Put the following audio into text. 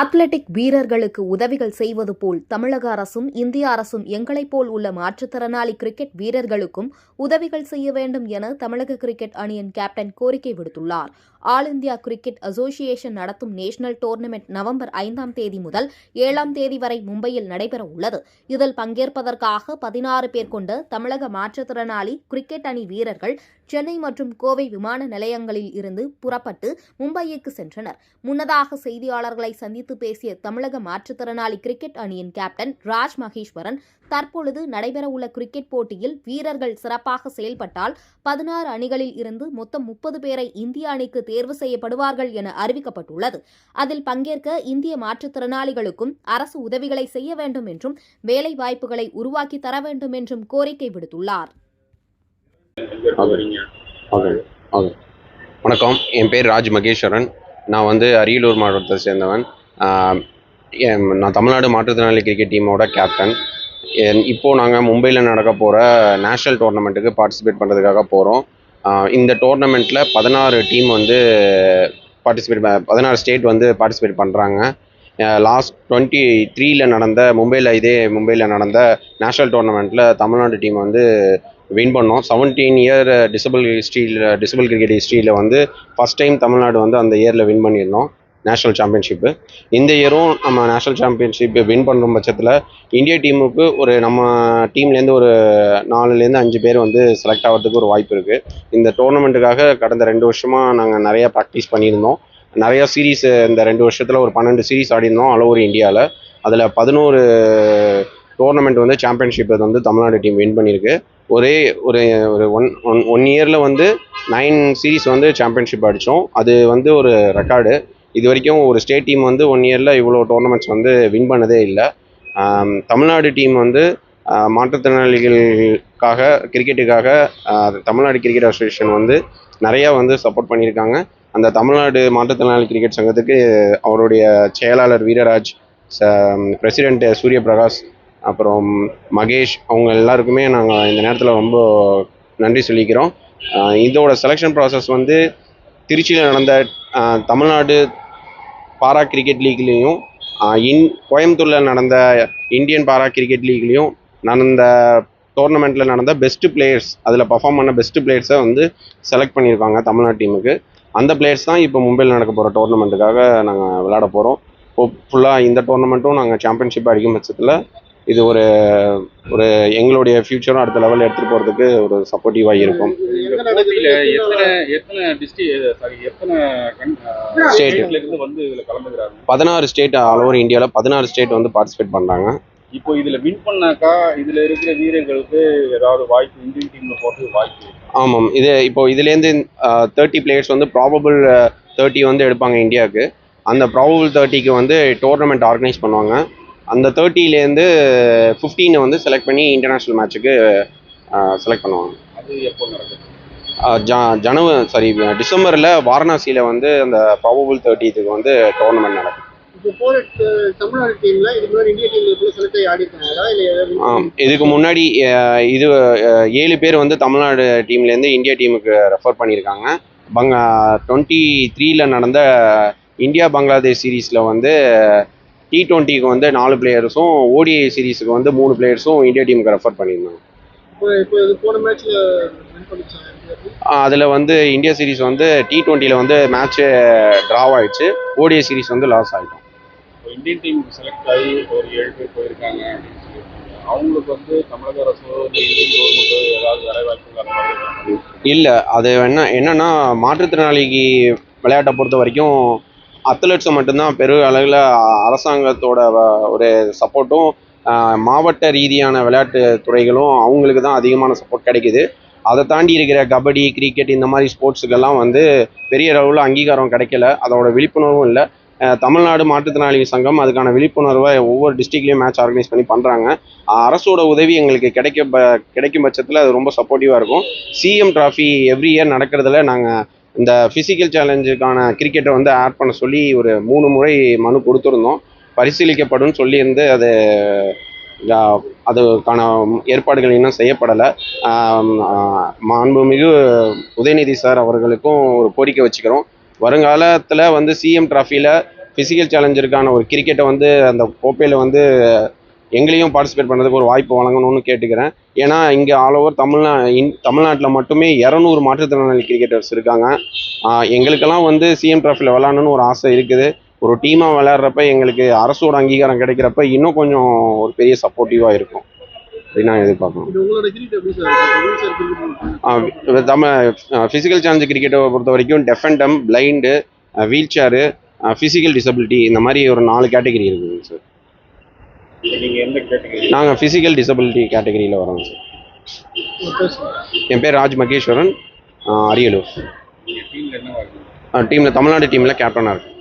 Athletic வீரர்களுக்கு உதவிகள் செய்வது போல் தமிழக அரசும் இந்திய அரசும் எங்களைப் போல் உள்ள மாற்றுத்திறனாளி கிரிக்கெட் வீரர்களுக்கும் உதவிகள் செய்ய வேண்டும் என தமிழக கிரிக்கெட் அணியின் கேப்டன் கோரிக்கை விடுத்துள்ளார். ஆல் இந்தியா கிரிக்கெட் அசோசியேஷன் நடத்தும் நேஷனல் டோர்னமெண்ட் நவம்பர் ஐந்தாம் தேதி முதல் ஏழாம் தேதி வரை மும்பையில் நடைபெற உள்ளது. இதில் பங்கேற்பதற்காக பதினாறு பேர் கொண்ட தமிழக மாற்றுத்திறனாளி கிரிக்கெட் அணி வீரர்கள் சென்னை மற்றும் கோவை விமான நிலையங்களில் இருந்து புறப்பட்டு மும்பைக்கு சென்றனர். முன்னதாக செய்தியாளர்களை சந்தித்து பேசிய தமிழக மாற்றுத்திறனாளி கிரிக்கெட் அணியின் கேப்டன் ராஜ் மகேஸ்வரன் தற்பொழுது நடைபெறவுள்ள கிரிக்கெட் போட்டியில் வீரர்கள் சிறப்பாக செயல்பட்டால் பதினாறு அணிகளில் இருந்து மொத்தம் முப்பது பேரை இந்திய அணிக்கு தேர்வு செய்யப்படுவார்கள் என அறிவிக்கப்பட்டுள்ளது. அதில் பங்கேற்க இந்திய மாற்றுத்திறனாளிகளுக்கும் அரசு உதவிகளை செய்ய வேண்டும் என்றும் வேலை வாய்ப்புகளை உருவாக்கி தர வேண்டும் என்றும் கோரிக்கை விடுத்துள்ளார். ஓகே ஓகே வணக்கம். என் பேர் ராஜ் மகேஸ்வரன். நான் வந்து அரியலூர் மாவட்டத்தை சேர்ந்தவன். என் நான் தமிழ்நாடு மாற்றுத்திறனாளி கிரிக்கெட் டீமோட கேப்டன். என் இப்போது நாங்கள் மும்பையில் நடக்க போகிற நேஷ்னல் டோர்னமெண்ட்டுக்கு பார்ட்டிசிபேட் பண்ணுறதுக்காக போகிறோம் இந்த டோர்னமெண்ட்டில் பதினாறு டீம் வந்து பார்ட்டிசிபேட் பதினாறு ஸ்டேட் வந்து பார்ட்டிசிபேட் பண்ணுறாங்க லாஸ்ட் டுவெண்ட்டி த்ரீல நடந்த மும்பையில் இதே மும்பையில் நடந்த நேஷ்னல் டோர்னமெண்ட்டில் தமிழ்நாடு டீம் வந்து வின் பண்ணோம். செவன்டீன் இயர் டிசபிள் ஹிஸ்ட்ரியில் டிசபிள் கிரிக்கெட் ஹிஸ்ட்ரியில் வந்து ஃபஸ்ட் டைம் தமிழ்நாடு வந்து அந்த இயரில் வின் பண்ணியிருந்தோம் நேஷ்னல் சாம்பியன்ஷிப்பு இந்த இயரும் நம்ம நேஷ்னல் சாம்பியன்ஷிப் வின் பண்ணுற பட்சத்தில் இந்திய டீமுக்கு ஒரு நம்ம டீம்லேருந்து ஒரு நாலுலேருந்து அஞ்சு பேர் வந்து செலக்ட் ஆகிறதுக்கு ஒரு வாய்ப்பு இருக்குது இந்த டோர்னமெண்ட்டுக்காக கடந்த ரெண்டு வருஷமாக நாங்கள் நிறையா ப்ராக்டிஸ் பண்ணியிருந்தோம். நிறையா சீரீஸ் இந்த ரெண்டு வருஷத்தில் ஒரு பன்னெண்டு சீரீஸ் ஆடிருந்தோம் ஆல் ஓவர் இந்தியாவில் அதில் பதினோரு டோர்னமெண்ட் வந்து சாம்பியன்ஷிப் வந்து தமிழ்நாடு டீம் வின் பண்ணியிருக்கு ஒரே ஒரு ஒரு ஒன் ஒன் ஒன் இயரில் வந்து நைன் சீரீஸ் வந்து சாம்பியன்ஷிப் அடித்தோம் அது வந்து ஒரு ரெக்கார்டு இது வரைக்கும் ஒரு ஸ்டேட் டீம் வந்து ஒன் இயரில் இவ்வளோ டோர்னமெண்ட்ஸ் வந்து வின் பண்ணதே இல்லை. தமிழ்நாடு டீம் வந்து மாற்றுத்திறனாளிகளுக்காக கிரிக்கெட்டுக்காக தமிழ்நாடு கிரிக்கெட் அசோசியேஷன் வந்து நிறையா வந்து சப்போர்ட் பண்ணியிருக்காங்க. அந்த தமிழ்நாடு மாற்றுத்திறனாளி கிரிக்கெட் சங்கத்துக்கு அவருடைய செயலாளர் வீரராஜ் ச சூரிய பிரகாஷ் அப்புறம் மகேஷ் அவங்க எல்லாருக்குமே நாங்கள் இந்த நேரத்தில் ரொம்ப நன்றி சொல்லிக்கிறோம். இதோட செலெக்ஷன் ப்ராசஸ் வந்து திருச்சியில் நடந்த தமிழ்நாடு பாரா கிரிக்கெட் லீக்லேயும் இன் கோயம்புத்தூரில் நடந்த இந்தியன் பாரா கிரிக்கெட் லீக்லேயும் நடந்த டோர்னமெண்ட்டில் நடந்த பெஸ்ட்டு பிளேயர்ஸ் அதில் பர்ஃபார்ம் பண்ண பெஸ்ட்டு பிளேயர்ஸை வந்து செலக்ட் பண்ணியிருக்காங்க தமிழ்நாடு டீமுக்கு அந்த பிளேயர்ஸ் தான் இப்போ மும்பையில் நடக்க போகிற டோர்னமெண்ட்டுக்காக நாங்கள் விளையாட போகிறோம் ஃபுல்லாக இந்த டோர்னமெண்ட்டும் நாங்கள் சாம்பியன்ஷிப் அடிக்கும் பட்சத்தில் இது ஒரு ஒரு எங்களுடைய ஃப்யூச்சரும் அடுத்த லெவலில் எடுத்துகிட்டு போகிறதுக்கு ஒரு சப்போர்ட்டிவாக இருக்கும். வந்து கலந்துக்கிறாங்க பதினாறு ஸ்டேட் ஆல் ஓவர் இந்தியாவில் பதினாறு ஸ்டேட் வந்து பார்ட்டிசிபேட் பண்ணுறாங்க இப்போ இதுல வின் பண்ணாக்கா இதுல இருக்கிற வீரர்களுக்கு ஏதாவது வாய்ப்பு இந்தியன் டீம்ல போறதுக்கு வாய்ப்பு? ஆமாம். இது இப்போ இதுலேருந்து தேர்ட்டி பிளேயர்ஸ் வந்து ப்ராபபிள் தேர்ட்டி வந்து எடுப்பாங்க இந்தியாவுக்கு அந்த ப்ராபபிள் தேர்ட்டிக்கு வந்து டோர்னமெண்ட் ஆர்கனைஸ் பண்ணுவாங்க. அந்த தேர்ட்டிலேருந்து ஃபிஃப்டீனை வந்து செலக்ட் பண்ணி இன்டர்நேஷ்னல் மேட்ச்சுக்கு செலக்ட் பண்ணுவாங்க. அது எப்போ ஜ ஜனவ சாரி டிசம்பரில் வாரணாசியில் வந்து அந்த ப்ராபபிள் தேர்ட்டிக்கு வந்து டோர்னமெண்ட் நடக்கும். இதுக்கு முன்னாடி இது ஏழு பேர் வந்து தமிழ்நாடு டீம்லேருந்து இந்தியா டீமுக்கு ரெஃபர் பண்ணியிருக்காங்க. பங்க டுவெண்ட்டி த்ரீல நடந்த இந்தியா பங்களாதேஷ் சீரீஸில் வந்து டி டுவெண்ட்டிக்கு வந்து நாலு பிளேயர்ஸும் ஓடிஐ சீரீஸுக்கு வந்து மூணு பிளேயர்ஸும் இந்தியா டீமுக்கு ரெஃபர் பண்ணியிருந்தாங்க. இப்போ இப்போ இது போன மேட்ச்ல வின் பண்ணிச்சாங்க அதில் வந்து இந்தியா சீரீஸ் வந்து டி டுவெண்ட்டியில் வந்து மேட்ச்சு ட்ராவ் ஆயிடுச்சு. ஓடிஐ சீரீஸ் வந்து லாஸ் ஆகிட்டோம் இந்தியன் டீமுக்கு செலக்ட் ஆகி ஒரு ஏழு பேர் போயிருக்காங்க அப்படின்னு அவங்களுக்கு வந்து தமிழக அரசோ இந்தியன் கவர்மெண்ட்டோ ஏதாவது? இல்லை அது என்ன என்னன்னா மாற்றுத்திறனாளிக்கு விளையாட்டை பொறுத்த வரைக்கும் அத்லெட்ஸை மட்டும்தான் பெரு அளவில் அரசாங்கத்தோட ஒரு சப்போர்ட்டும் மாவட்ட ரீதியான விளையாட்டு துறைகளும் அவங்களுக்கு தான் அதிகமான சப்போர்ட் கிடைக்குது. அதை தாண்டி இருக்கிற கபடி கிரிக்கெட் இந்த மாதிரி ஸ்போர்ட்ஸுக்கெல்லாம் வந்து பெரிய அளவில் அங்கீகாரம் கிடைக்கல. அதோட விழிப்புணர்வும் இல்லை. தமிழ்நாடு மாற்றுத்திறனாளி சங்கம் அதுக்கான விழிப்புணர்வை ஒவ்வொரு டிஸ்ட்ரிக்ட்லேயும் மேட்ச் ஆர்கனைஸ் பண்ணி பண்ணுறாங்க அரசோட உதவி எங்களுக்கு கிடைக்க ப- கிடைக்கும் பட்சத்தில் அது ரொம்ப சப்போர்ட்டிவாக இருக்கும். சிஎம் ட்ராஃபி எவ்ரி இயர் நடக்கிறதுல நாங்கள் இந்த ஃபிசிக்கல் சேலஞ்சுக்கான கிரிக்கெட்டை வந்து ஆட் பண்ண சொல்லி ஒரு மூணு முறை மனு கொடுத்துருந்தோம். பரிசீலிக்கப்படும் சொல்லியிருந்து அது அதுக்கான ஏற்பாடுகள் இன்னும் செய்யப்படலை. மாண்புமிகு உதயநிதி சார் அவர்களுக்கும் ஒரு கோரிக்கை வச்சுக்கிறோம். வருங்காலத்தில் வந்து சிஎம் ட்ராஃபியில் ஃபிசிக்கல் சேலஞ்சருக்கான ஒரு கிரிக்கெட்டை வந்து அந்த கோப்பையில் வந்து எங்களையும் பார்ட்டிசிபேட் பண்ணுறதுக்கு ஒரு வாய்ப்பு வழங்கணும்னு கேட்டுக்கிறேன். ஏன்னா இங்கே ஆல் ஓவர் தமிழ்நா இன் தமிழ்நாட்டில் மட்டுமே இரநூறு மாற்றுத்திறனாளி கிரிக்கெட்டர்ஸ் இருக்காங்க. எங்களுக்கெல்லாம் வந்து சிஎம் ட்ராஃபியில் விளாடணும்னு ஒரு ஆசை இருக்குது. ஒரு டீமாக விளையாடுறப்ப எங்களுக்கு அரசோட அங்கீகாரம் கிடைக்கிறப்ப இன்னும் கொஞ்சம் ஒரு பெரிய சப்போர்ட்டிவாக இருக்கும். அப்படின்னு நான் எதிர்பார்க்கணும். நம்ம ஃபிசிக்கல் சேலஞ்ச் கிரிக்கெட்டை பொறுத்த வரைக்கும் deaf and dumb blind wheel chair physical disability இந்த மாதிரி ஒரு நாலு கேட்டகரி இருக்குதுங்க சார் நீங்க எந்த கேட்டகரி நாங்கள் ஃபிசிக்கல் டிசபிலிட்டி கேட்டகரியில் வரோங்க சார் என் பேர் ராஜ் மகேஸ்வரன் அரியலூர். டீம்ல தமிழ்நாடு டீமில் கேப்டனாக இருக்கேன்.